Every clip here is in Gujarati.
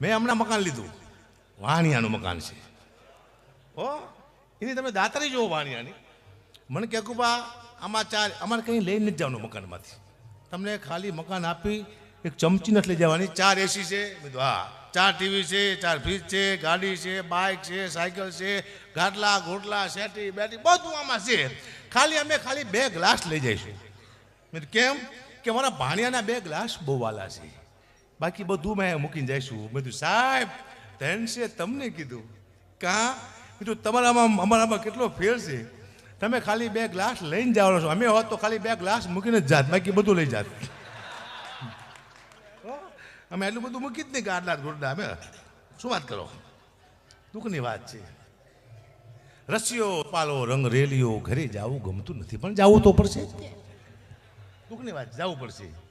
મેં હમણાં મકાન લીધું. વાણિયાનું મકાન છે. ઓ એની તમે દાતરી જુઓ વાણિયાની. મને કહે, કુબા, આમાં ચાર, અમારે કંઈ લઈ નથી જવાનું મકાનમાંથી. તમને ખાલી મકાન આપી એક ચમચી નથી લઈ જવાની. ચાર એસી છે. કીધું, હા. ચાર ટીવી છે, ચાર ફ્રીજ છે, ગાડી છે બાઇક છે સાયકલ છે, ગાટલા, ઘોટલા, સેટી, બેટી, બધું આમાં છે. ખાલી અમે ખાલી બે ગ્લાસ લઈ જઈશું. કેમ? કે મારા ભાણિયાના બે ગ્લાસ બહુ વાલા છે. બાકી બધું મેં મૂકીને જઈશું મેં કીધું, સાહેબ, ધનશે તમને કીધું. કાં? કીધું, તમારામાં, અમારામાં કેટલો ફેર છે. તમે ખાલી બે ગ્લાસ લઈને જવાનો છો. અમે હોત તો ખાલી બે ગ્લાસ મૂકીને જ જાત. બાકી બધું લઈ જાત? અમે એટલું બધું મૂકી જ નહીં કે આટલા ગોરડા અમે શું વાત કરો? દુઃખની વાત છે. રસીઓ પાલો, રંગ રેલીઓ, ઘરે જવું ગમતું નથી. પણ જવું તો પડશે દુઃખની વાત, જવું પડશે.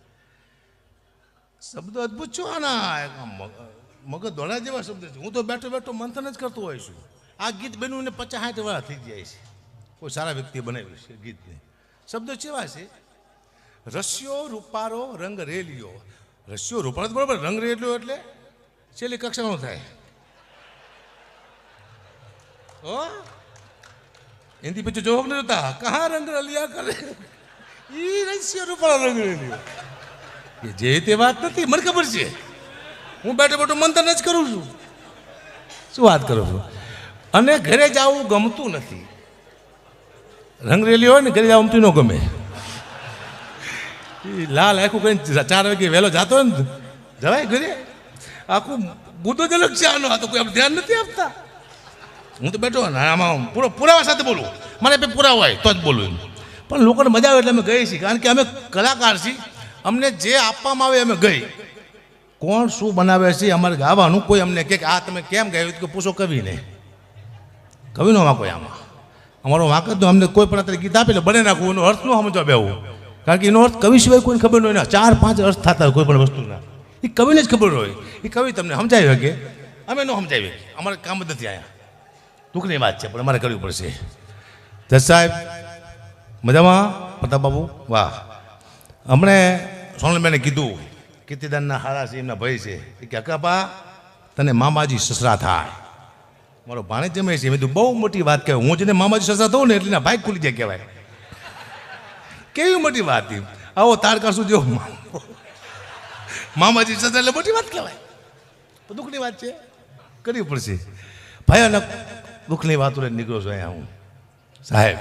શબ્દ અદ્ભુત છો, આના મગજ દોડા જેવા શબ્દ છે. હું તો બેઠો બેઠો મંથન જ કરતો હોઈશ છું. આ ગીત બન્યું ને પચાસ સાઠ વાળા થઈ જાય છે. કોઈ સારા વ્યક્તિએ બનાવ્યું છે ગીતને. શબ્દો કેવા છે? રસ્યો રૂપારો રંગ રેલિયો. રસ્યો રૂપારો બરોબર રંગ રેલિયો એટલે છેલ્લી કક્ષાનો થાય. હો? એની પછી જોવા નથી જોતા કહા રંગ રલિયા કરે? ઈ રસ્યો રૂપારો રંગ રેલિયો. એ જે તે વાત નથી, મને ખબર છે. હું બેઠો બેઠો મંથન જ કરું છું. શું વાત કરો છો? અને ઘરે જવું ગમતું નથી. રંગરેલી હોય ને, ઘરે જવું ગમતું ન ગમે. લાલ આખું કરીને ચાર વાગે વહેલો જતો હોય ને જવાય ઘરે. આખું બુદ્ધો જ અલગ છે આનો આ તો કોઈ ધ્યાન નથી આપતા. હું તો બેઠો આમાં પૂરો પુરાવા સાથે બોલું. મારે બે પુરાવા હોય, તો જ બોલું પણ લોકોને મજા આવે એટલે અમે ગઈ છીએ. કારણ કે અમે કલાકાર છીએ. અમને જે આપવામાં આવે અમે ગઈ. કોણ શું બનાવે છે અમારે ગાવાનું. કોઈ અમને કે આ તમે કેમ ગાયું? કે પૂછો કવિને કવિનો વાંકો આમાં. અમારો વાંક જ અમને કોઈ પણ અત્યારે ગીત આપે એટલે બને નાખવું. એનો અર્થ ન સમજવા બેવું કારણ કે એનો અર્થ કવિ સિવાય કોઈને ખબર ન હોય ને. ચાર પાંચ અર્થ થતા હોય કોઈ પણ વસ્તુના. એ કવિને જ ખબર હોય. એ કવિ તમને સમજાવી શકે. અમે ન સમજાવી. અમારે કામ નથી અહીંયા દુઃખની વાત છે, પણ અમારે કરવી પડશે. જજ સાહેબ, મજામાં? પ્રતાપ બાબુ? વાહ. હમણે સોનલબેને કીધું કીર્તિદાનના હારા છે, એમના ભય છે. કે અકાપા તને મામાજી સસરા થાય. મારો ભાણે જમે છે. મેં બહુ મોટી વાત કહેવાય. હું જેને મામાજી સસરા થઉં ને એટલે ના ભાઈ ખુલી જાય કહેવાય. કેવી મોટી વાત આવો તારકા શું જો મામાજી સસરા એટલે મોટી વાત કહેવાય. તો દુઃખની વાત છે. કરવી પડશે. ભયાનક દુઃખની વાતો લઈને નીકળ્યો છું અહીંયા હું. સાહેબ,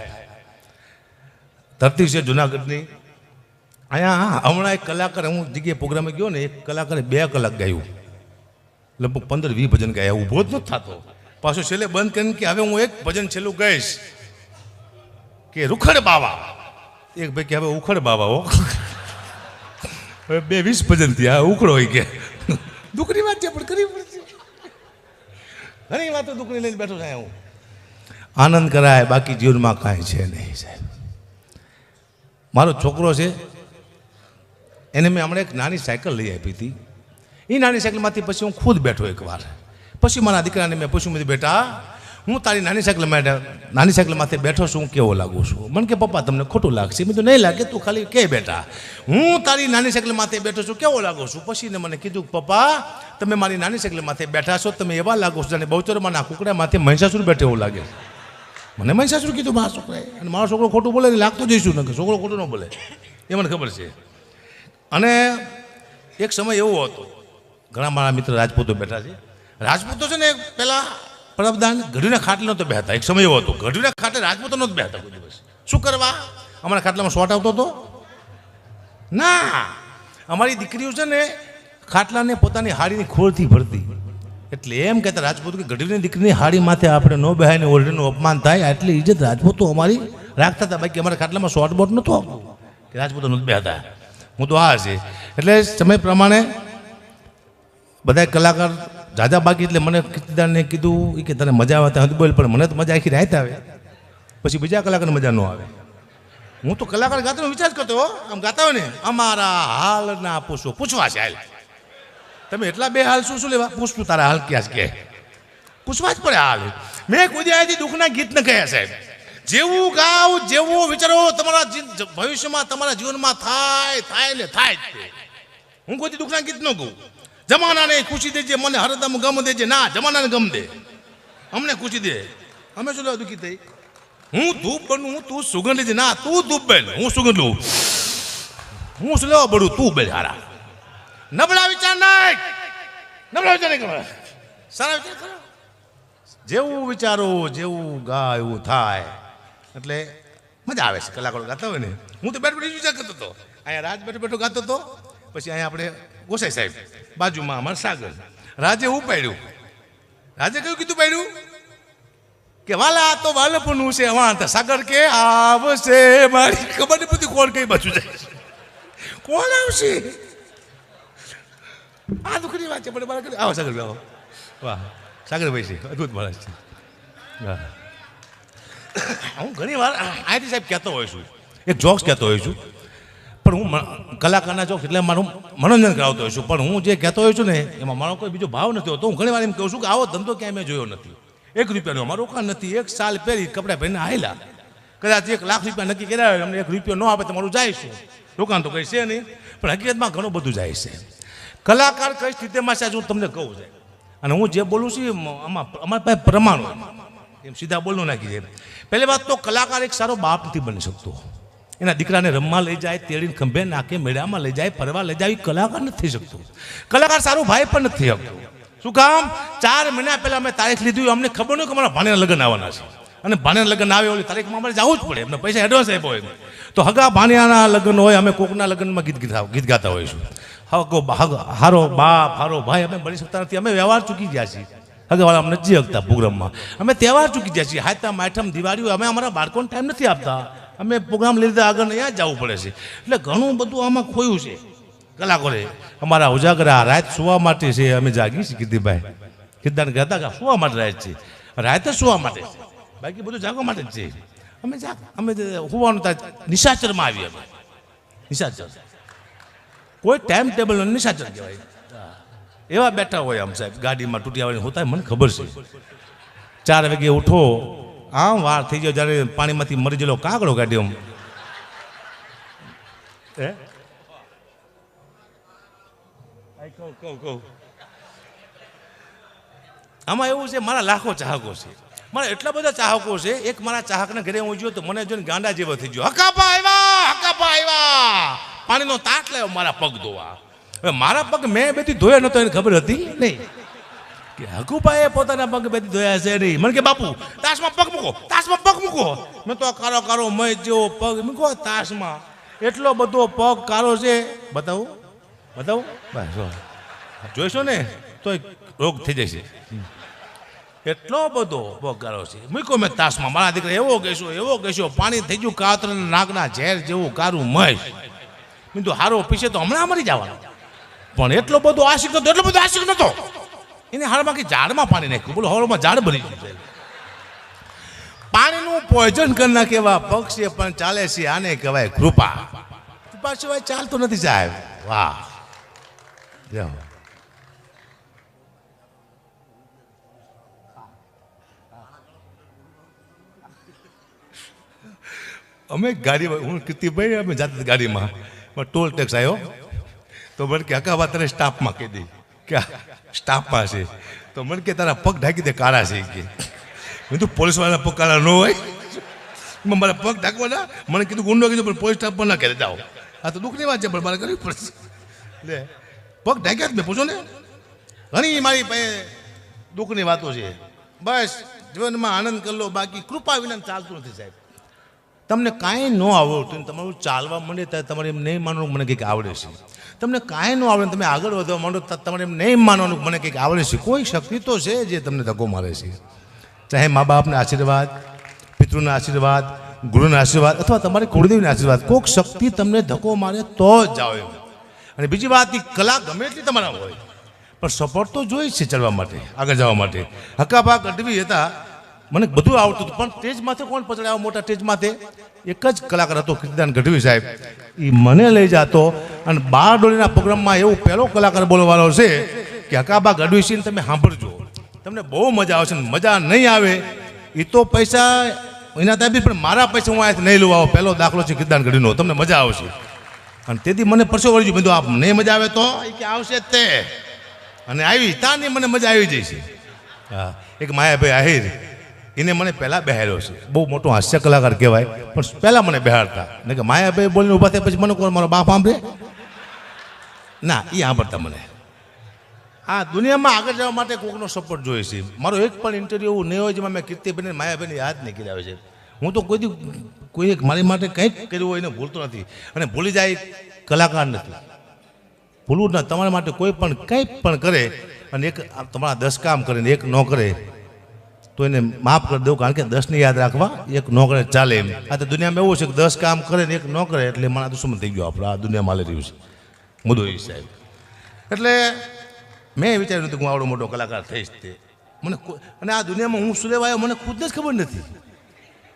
ધરતી છે જુનાગઢની. અહીંયા હમણાં એક કલાકાર હું જગ્યાએ પ્રોગ્રામે ગયો ને, એક કલાકારે બે કલાક ગાયું. લગભગ પંદર, વીસ ભજન ગાયા ઊભો જ નથી થતો. પાછો છેલ્લે બંધ કરીને કે હવે હું એક ભજન છેલ્લું ગાઈશ. કે રૂખડ બાવા. એક ભાઈ કે હવે ઉખડ બાવા હો. હવે બે વીસ ભજન થયા ઉખડો હોય કે. દુઃખની વાત છે, પણ કરવી પડશે. ઘણી વાતો દુઃખની લઈને બેઠો છે હું. આનંદ કરાય, બાકી જીવનમાં કાંઈ છે નહીં સાહેબ. મારો છોકરો છે એને મેં હમણાં એક નાની સાયકલ લઈ આપી હતી. એ નાની સાયકલમાંથી પછી હું ખુદ બેઠો એકવાર. પછી મારા દીકરાને મેં પૂછ્યું, મેં બેટા, હું તારી નાની સાયકલ માટે નાની સાયકલમાંથી બેઠો છું, હું કેવો લાગુ છું? મને કે, પપ્પા, તમને ખોટું લાગશે. મેં તો નહીં લાગે, તું ખાલી કે બેટા. હું તારી નાની સાયકલમાંથી બેઠો છું, કેવો લાગુ છું? પછી મને કીધું, પપ્પા, તમે મારી નાની સાયકલમાંથી બેઠા છો, તમે એવા લાગો છો જાણે બહુચરમાંના કુકડામાંથી મહિષાસુર બેઠો એવું લાગે. મને મહિષાસુર કીધું મારા છોકરાએ. અને મારો છોકરો ખોટું બોલે લાગતો જઈશું ને છોકરો ખોટું ન બોલે. એ મને ખબર છે. અને એક સમય એવો હતો, ઘણા મારા મિત્ર રાજપૂતો બેઠા છે. રાજપૂતો છે ને પેલા પ્રભદાન ગઢીના ખાટલે નહોતો બેહતા, એક સમય એવો હતો. ગઢીના ખાટલે રાજપૂતો નહોતો બેહતા કોઈ દિવસ. શું કરવા? અમારા ખાટલામાં શોટ આવતો હતો? ના, અમારી દીકરીઓ છે ને ખાટલાને પોતાની હાડીની ખોળથી ભરતી. એટલે એમ કહેતા રાજપૂત કે ગઢવીની દીકરીની હાડી માથે આપણે ન બેહાઈને ઓરડીનું અપમાન થાય એટલે ઇજ્જત રાજપૂતો અમારી રાખતા હતા. બાકી અમારા ખાટલામાં શોર્ટ બોટ નહોતું કે રાજપૂતો નહોતું બેહતા. હું તો આ છે. એટલે સમય પ્રમાણે બધા કલાકાર જાજા બાકી એટલે મને કીર્તિદાનને કીધું કે તને મજા આવે ત્યાં બોલ, પણ મને તો મજા આખી રાત આવે. પછી બીજા કલાકારને મજા ન આવે. હું તો કલાકાર ગાતાનો વિચાર કરતો હો. આમ ગાતા હોય ને, અમારા હાલ ના પૂછો પૂછવા છે હાલ. તમે એટલા બે હાલ શું શું લેવા? પૂછતું તારા હાલ ક્યાં છે? કે, પૂછવા જ પડે હાલ. મેં કુદિયાથી દુઃખના ગીત ન કહ્યા સાહેબ. જેવું ગાવ, જેવું વિચારો તમારા ભવિષ્યમાં તમારા જીવનમાં થાય થાય ને થાય હું કોઈ દુઃખના ગીત ન કહું જમાનાને ખુશી દેજે, મને હરદમ ગમ દેજે. ના, જમાનાને ગમ દે. અમને ખુશી દે. અમે શું દુઃખી થઈ? હું ધૂપ બનું તું સુગંધ લેજે ના, તું ધૂપ બેન, હું સુગંધ લઉં. હું શું લેવા બળું? તું બેન, હારા. નબળા વિચાર નહીં. નબળા વિચાર નહીં કરવા સારા વિચાર જેવું વિચારો, જેવું ગા એવું થાય. એટલે મજા આવે છે કલાકારો ગાતા હોય ને. હું તો બેઠ બેઠી વિચાર કરતો હતો. અહીંયા રાજ બેઠો બેઠો ગાતો હતો. પછી અહીંયા આપણે ગોસાઈ સાહેબ, બાજુમાં અમારા સાગર. રાજે હું પાડ્યું? રાજે કયું કીધું પાડ્યું? કે વાલા તો વાલપનું છે વાંત સાગર કે આવશે મારી. ખબર નહીં પડતી કોણ કઈ બાજુ જાય કોણ આવશે? આ દુઃખની વાત છે, પણ મારા આવો સાગર, આવો. વાહ. સાગરભાઈ છે, અદભુત માણસ છે. વાહ. હું ઘણી વાર આઈટી સાહેબ કહેતો હોઉં છું. એક જોક્સ કહેતો હોઉં છું. પણ હું કલાકારના જોક્સ એટલે મારું મનોરંજન કરાવતો હોઉં છું. પણ હું જે કહેતો હોઉં છું ને, એમાં મારો કોઈ બીજો ભાવ નથી હોતો. હું ઘણી વાર એમ કહું છું કે આવો ધંધો ક્યાંય મેં જોયો નથી. એક રૂપિયાનો અમારું રોકાણ નથી. એક સાલ પહેરી કપડાં પહેરીને આવેલા કદાચ એક લાખ રૂપિયા નક્કી કર્યા હોય, અમને એક રૂપિયો ન આપે તમારું જાય છે. રોકાણ તો કંઈ છે નહીં, પણ હકીકતમાં ઘણું બધું જાય છે. કલાકાર કઈ સ્થિતિમાં છે હું તમને કહું છે. અને હું જે બોલું છું એમાં અમારી પાસે પ્રમાણ હોય. એમ સીધા બોલો નાખી જાય પહેલી વાત તો કલાકાર એક સારો બાપ નથી બની શકતો. એના દીકરાને રમવા લઈ જાય, તેડીને ખંભે નાખે, મેળામાં લઈ જાય, ફરવા લઈ જાય કલાકાર નથી થઈ શકતો. કલાકાર સારો ભાઈ પણ નથી શકતો. શું કામ? ચાર મહિના પહેલા અમે તારીખ લીધી અમને ખબર નહીં કે અમારા ભાણેના લગ્ન આવવાના છે. અને ભાણેના લગ્ન આવે ઓલી તારીખમાં અમારે જવું જ પડે. એમને પૈસા એડવાન્સ આપ્યો હોય તો હગા ભાણિયાના લગ્ન હોય, અમે કોકના લગ્નમાં ગીત ગીત ગીત ગાતા હોઈશું. હગ હારો બાપ, હારો ભાઈ, અમે બની શકતા નથી. અમે વ્યવહાર ચૂકી ગયા છીએ. હગાવાળા અમને નથી હકતા પ્રોગ્રામમાં? અમે તહેવાર ચૂકી જાય છીએ. હાથમ આઠમ દિવાળી હોય, અમે અમારા બાળકોને ટાઈમ નથી આપતા. અમે પ્રોગ્રામ લીધા આગળ અહીંયા જવું પડે છે. એટલે ઘણું બધું આમાં ખોયું છે કલાકોરે અમારા ઉજાગરા રાત સુવા માટે છે અમે જાગી છીએ કીર્તિભાઈ. કીર્તન કહેતા કે સુવા માટે રાત છે. રાતે સુવા માટે છે. બાકી બધું જાગવા માટે જ છે. અમે જાગ અમે હોવાનું નિશાચરમાં આવીએ અમે. નિશાચર. કોઈ ટાઈમ ટેબલ નિશાચર કહેવાય. એવા બેઠા હોય આમ સાહેબ ગાડીમાં તૂટી આવવાની હોતા મને ખબર છે. ચાર વાગે ઉઠો આમ વાર થઈ ગયો જ્યારે પાણીમાંથી મરી ગયેલો કાગડો ગાડી આમ હે? કહું કહું કહું. આમાં એવું છે મારા લાખો ચાહકો છે. મારા એટલા બધા ચાહકો છે એક મારા ચાહકને ઘરે હું જોયો તો મને જોઈને ગાંડા જેવો થઈ ગયો. હકાપા આવ્યા હકાપા આવ્યા પાણીનો તાટ લાવ્યો મારા પગ ધોવા. હવે મારા પગ મેં બેથી ધોયા નતો એને ખબર હતી? નહીં. કે હકુભાઈએ પોતાના પગ બેથી ધોયા છે નહીં. મને કે બાપુ તાસમાં પગ મૂકો તાસમાં પગ મૂકો. મેં તો કારો કારો મય જેવો પગ મૂકો તાસમાં એટલો બધો પગ કારો છે. બતાવું? બતાવું? બસ. જોઈશો ને તો રોગ થઈ જશે એટલો બધો પગારો છે. મૂક્યો મેં તાસમાં મારા દીકરા એવો કહેશો એવો કહેશો પાણી થઈ ગયું કાતર નાગના ઝેર જેવું કારું મય. મેં તો હારો પીછે તો હમણાં મરી જવાનો. પણ એટલો બધો આશિક નતો એટલો બધો આશિક નતો એને હારમાં કે ઝાડમાં પાણી નાખ્યું. બોલો હવામાં ઝાડ ભરી ગયું પાણીનું પોઈઝન કરી નાખે એવા પક્ષી પણ ચાલે છે, આને કહેવાય કૃપા. કૃપા સિવાય ચાલતો નથી સાહેબ. વાહ. અમે ગાડીમાં હું કીર્તિભાઈ, અમે જાતે ગાડીમાં. પણ ટોલ ટેક્સ આવ્યો તો મને કે અકા વાત તારે સ્ટાફમાં કહી દે. કે સ્ટાફમાં છે. તો મને કે, તારા પગ ઢાંકી દે, કાળા છે. કે, મેં તું પોલીસવાળાના પગ કાળા ન હોય. મેં મારા પગ ઢાંકવાના? મને કીધું ગુંડો કીધું, પણ પોલીસ સ્ટાફ પણ ના કહેતા. આ તો દુઃખની વાત છે, પણ મારે કરવી પડશે. લે, પગ ઢાંક્યા જ મેં, પૂછો ને. ઘણી મારી પાસે દુઃખની વાતો છે. બસ, જીવનમાં આનંદ કરી લો, બાકી કૃપા વિના ચાલતું નથી, સાહેબ. તમને કાંઈ ન આવડતું તમારું ચાલવા માંડે ત્યારે તમારે એમ નહીં માનવાનું મને કંઈક આવડે છે. તમને કાંઈ ન આવડે તમે આગળ વધવા માંડો તમારે એમ નહીં માનવાનું મને કંઈક આવડે છે. કોઈ શક્તિ તો છે જે તમને ધક્કો મારે છે. ચાહે મા બાપના આશીર્વાદ, પિતૃના આશીર્વાદ, ગુરુના આશીર્વાદ અથવા તમારી કુળદેવીના આશીર્વાદ કોઈક શક્તિ તમને ધક્કો મારે તો જ જાઓ અને બીજી વાત એ કલા ગમે એટલી તમારા હોય. પણ સપોર્ટ તો જોઈ છે ચડવા માટે, આગળ જવા માટે. હકાભાગ ગઢવી હતા મને બધું આવડતું હતું. પણ સ્ટેજ માથે કોણ પચડાયો મોટા સ્ટેજ માથે એક જ કલાકાર હતો, કીર્તિદાન ગઢવી સાહેબ. એ મને લઈ જતો અને બાર ડોલીના પ્રોગ્રામમાં એવો પહેલો કલાકાર બોલવાનો છે કે, હકાબા ગઢવી સિંહ તમે સાંભળજો. તમને બહુ મજા આવશે મજા નહીં આવે. એ તો પૈસા એના બી, પણ મારા પૈસા હું અહીંયાથી નહીં લઉં. આવો પહેલો દાખલો છે કીર્તિદાન ગઢવીનો. તમને મજા આવશે. અને તેથી મને પરસો વળી બધું આપ નહીં મજા આવે તો? એ કે, આવશે તે. અને આવી, તાની મને મજા આવી છે. હા, એક માયાભાઈ આહિર. એને મને પહેલાં બહેર્યો છે. બહુ મોટો હાસ્ય કલાકાર કહેવાય. પણ પહેલાં મને બેહાડતા. ને કે માયાભાઈ બોલીને ઊભા થયા પછી મને કોણ મારો બાપ સાંભળે? ના એ સાંભળતા મને. આ દુનિયામાં આગળ જવા માટે કોઈકનો સપોર્ટ જોઈએ છે. મારો એક પણ ઇન્ટરવ્યુ એવું નહીં હોય જેમાં મેં કીર્તિબેન માયાબેન યાદ નહીં કર્યા છે. હું તો કોઈ કોઈ એક મારી માટે કંઈક કર્યું હોય એને ભૂલતો નથી. અને ભૂલી જાય કલાકાર નથી. ભૂલવું ના, તમારા માટે કોઈ પણ કંઈ પણ કરે અને એક તમારા દસ કામ કરે ને એક ન કરે તો એને માફ કરી દઉં, કારણ કે દસને યાદ રાખવા એક ન કરે ચાલે એમ. આ તો દુનિયામાં એવું છે કે દસ કામ કરે ને એક ન કરે એટલે મારા દુશ્મન થઈ ગયો? આપણે આ દુનિયામાં હાલી રહ્યું છે. મુદ્દો એ સાહેબ. એટલે મેં વિચાર્યું હતું કે હું આવડો મોટો કલાકાર થઈશ તે. મને અને આ દુનિયામાં હું શું લેવા આવ્યો મને ખુદને જ ખબર નથી.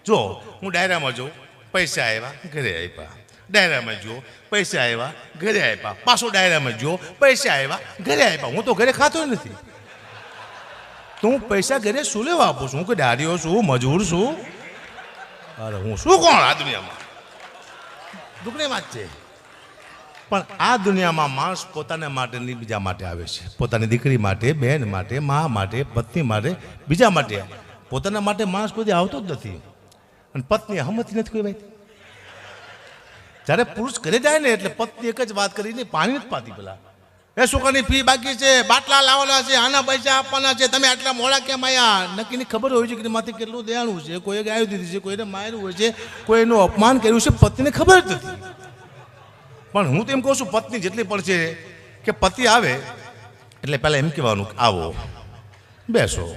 જો, હું ડાયરામાં જોઉં, પૈસા આવ્યા ઘરે આપ્યા ડાયરામાં જો પૈસા આવ્યા ઘરે આપ્યા પાછો ડાયરામાં જો પૈસા આવ્યા ઘરે આપ્યા હું તો ઘરે ખાતો નથી. તો હું પૈસા ઘરે શું લેવા આપું છું? કે દાડીઓ છું મજૂર છું. અરે, હું શું કોણ આ દુનિયામાં? દુઃખની વાત છે. પણ આ દુનિયામાં માણસ પોતાના માટે નહીં બીજા માટે આવે છે. પોતાની દીકરી માટે બહેન માટે, મા માટે, પત્ની માટે, બીજા માટે. પોતાના માટે માણસ કોઈ આવતો જ નથી. અને પત્ની હમતી નથી કોઈ ભાઈ જ્યારે પુરુષ ઘરે જાય ને એટલે પત્ની એક જ વાત કરીને પાણી નથી પાતી પેલા. એ છોકરાની ફી બાકી છે, બાટલા લાવવાના છે, આના પૈસા આપવાના છે, તમે આટલા મોડા કેમ આયા? નક્કીની ખબર હોય છે કે માથી કેટલું દેવાનું છે. કોઈએ ગાયું દીધી છે કોઈને માર્યું હોય છે કોઈ એનું અપમાન કર્યું છે પત્નીને ખબર જ નથી. પણ હું તો એમ કહું છું, પત્ની જેટલી પણ છે કે પતિ આવે, એટલે પહેલાં એમ કહેવાનું આવો, બેસો,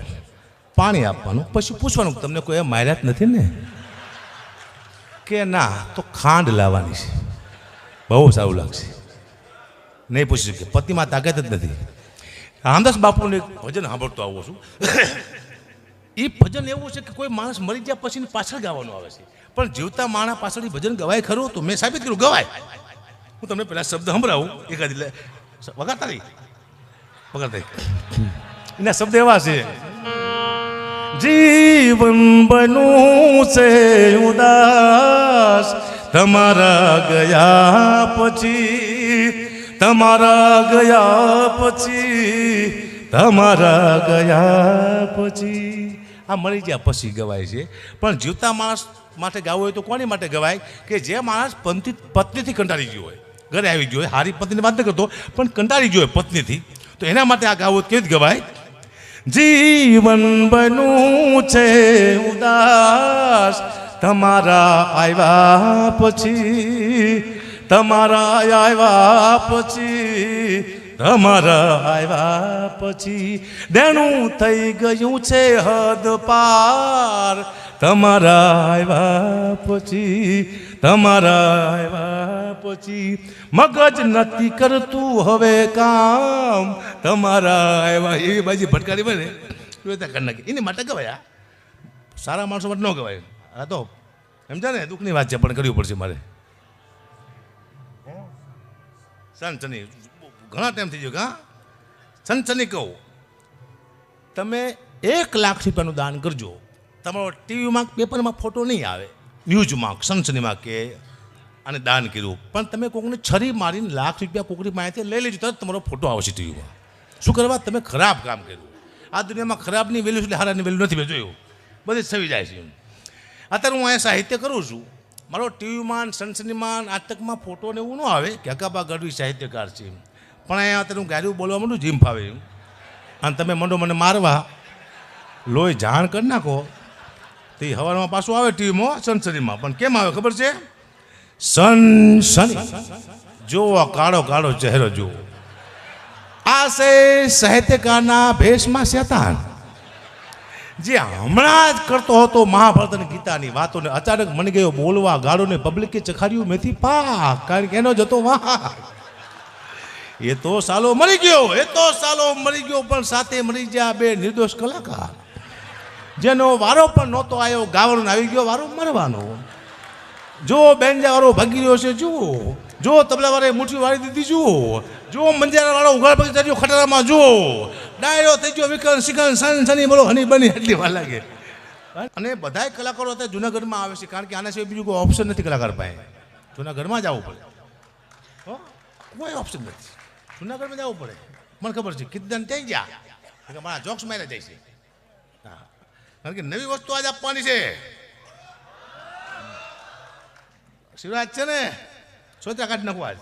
પાણી આપવાનું, પછી પૂછવાનું તમને કોઈ માર્યા જ નથી ને? કે ના, તો ખાંડ લાવવાની છે. બહુ સારું લાગશે. નહીં પૂછી શકે. પતિમાં તાકાત જ નથી. રામદાસ બાપુને ભજન સાંભળતો આવું છું. એ ભજન એવું છે કે કોઈ માણસ મરી ગયા પછી પાછળ ગાવાનું આવે છે. પણ જીવતા માણસ પાછળ ભજન ગવાય ખરું તો મેં સાબિત કર્યું, ગવાય. હું તમને પેલા શબ્દ સંભળાવું. એકાદ વગાડતા નહીં વગાડતા. એના શબ્દ એવા છે. જીવન બનું છે ઉદાસ. તમારા ગયા પછી તમારા ગયા પછી, તમારા ગયા પછી. આ મળી ગયા પછી ગવાય છે. પણ જીવતા માણસ માટે ગાવું હોય તો કોની માટે ગવાય? કે જે માણસ પંથી, પત્નીથી કંટાળી ગયો હોય. ઘરે આવી ગયો હોય. હારી પત્નીની વાત ન કરતો પણ કંટાળી ગયો હોય પત્નીથી. તો એના માટે આ ગાવું કેવી ગવાય? જીવન બનું છે ઉદાસ. તમારા આવ્યા પછી તમારા આવ્યા પછી, તમારા આવ્યા પછી દેણું થઈ ગયું છે હદ પાર. તમારા આવ્યા પછી, તમારા આવ્યા પછી મગજ નથી કરતું હવે કામ. તમારા આવ્યા એવી બાજી ભટકારી બને એ કરી નાખી એની માટે કહેવાય સારા માણસો માટે ન ગવાય આ તો સમજા ને, દુઃખની વાત છે, પણ કરવી પડશે મારે. સનસની ઘણા ટાઈમ થઈ ગયો હા? સનસની કહું. તમે એક લાખ રૂપિયાનું દાન કરજો. તમારો ટીવીમાં પેપરમાં ફોટો નહીં આવે. ન્યૂઝમાં સનસનીમાં કે અને દાન કર્યું. પણ તમે કોકને છરી મારીને લાખ રૂપિયા કોકની માહિતી લઈ લેજો, તરત તમારો ફોટો આવશે ટીવીમાં. શું કરવા? તમે ખરાબ કામ કર્યું. આ દુનિયામાં ખરાબની વેલ્યુ એટલે હારાની વેલ્યુ નથી મેં જોયું. બધી થવી જાય છે અત્યારે હું અહીંયા સાહિત્ય કરું છું. મારો ટીવીમાં સનસનીમાં નાટકમાં ફોટો ને એવું ન આવે કે હકાબા ગઢવી સાહિત્યકાર છે પણ અહીંયા અત્યારે હું ગાયું બોલવા માંડું, જીમ ફાવે અને તમે મંડો મને મારવા, લોહી જાણ કરી નાખો. તે હવારમાં પાછું આવે ટીવીમાં સનસનીમાં પણ કેમ આવે ખબર છે? સનસની જુઓ કાળો કાળો ચહેરો જુઓ આ સાહિત્યકારના ભેષમાં શેતાન. જે હમણાં જ કરતો હતો મહાભારત અને ગીતાની વાતોને અચાનક મને ગયો બોલવા ગાળોને પબ્લિકે ચખાડ્યું મેથી પાક. કારણ કે એનો જતો વાહ એ તો સાલો મરી ગયો, એ તો સાલો મરી ગયો, પણ સાથે મરી ગયા બે નિર્દોષ કલાકાર. જેનો વારો પણ નહોતો આવ્યો ગાવાનો આવી ગયો વારો મરવાનો. જો બેન્જા વાળો ભાગી રહ્યો છે, જુઓ. જો તબલા વાળે મુઠ્ઠી વાળી દીધી, જુઓ. જો મંજારા વાળો ઉઘાડ પગ ચાલ્યો ખટારામાં, જુઓ. ડાયરો થઈ ગયો વિકન સિકન સન, સની, બોલો, હની, બની, એટલી વાર લાગે. અને બધાય કલાકારો અત્યારે જુનાગઢમાં આવે છે, કારણ કે આના સિવાય બીજું કોઈ ઓપ્શન નથી કલાકાર પાસે. જુનાગઢમાં જ આવવું પડે. કોઈ ઓપ્શન નથી. જુનાગઢમાં જવું પડે. મને ખબર છે કીધા થઈ ગયા. કે મારા જોક્સ મારે જાય છે. કારણ કે નવી વસ્તુ આજ આપવાની છે. શિવરાજ છે ને? સોચા કાઢી નાખવા આજ.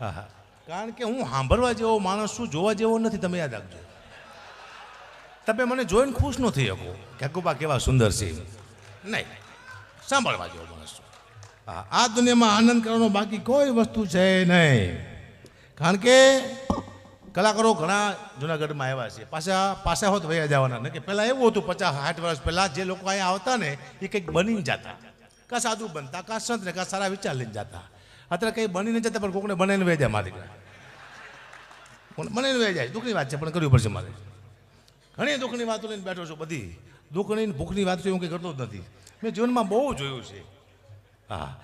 હા હા. કારણ કે હું સાંભળવા જેવો માણસ છું, જોવા જેવો નથી, તમે યાદ રાખજો. તમે મને જોઈને ખુશ ન થઈ શકો. કે હકુબા કેવા સુંદર છે. નહીં, સાંભળવા જેવો માણસ છું. હા આ દુનિયામાં આનંદ કરવાનો બાકી કોઈ વસ્તુ છે નહીં. કારણ કે કલાકારો ઘણા જુનાગઢમાં આવ્યા છે. પાછા પાછા હોત વયા જવાના. ને કે પહેલાં એવું હતું, પચાસ સાઠ વર્ષ પહેલાં જે લોકો અહીંયા આવતા ને, એ કંઈક બનીને જતા. કાં સાધુ બનતા, કાં સંત ને કાં સારા વિચાર લઈને જતા. અત્યારે કંઈ બનીને જતા, પણ કોકને બનાવીને વેજા મારી બનાવીને વહી જાય. દુઃખની વાત છે, પણ કરવી પડશે મારે. ઘણી દુઃખની વાતો લઈને બેઠો છું બધી. દુઃખની ભૂખની વાત હું કંઈ કરતો જ નથી. મેં જીવનમાં બહુ જોયું છે. હા.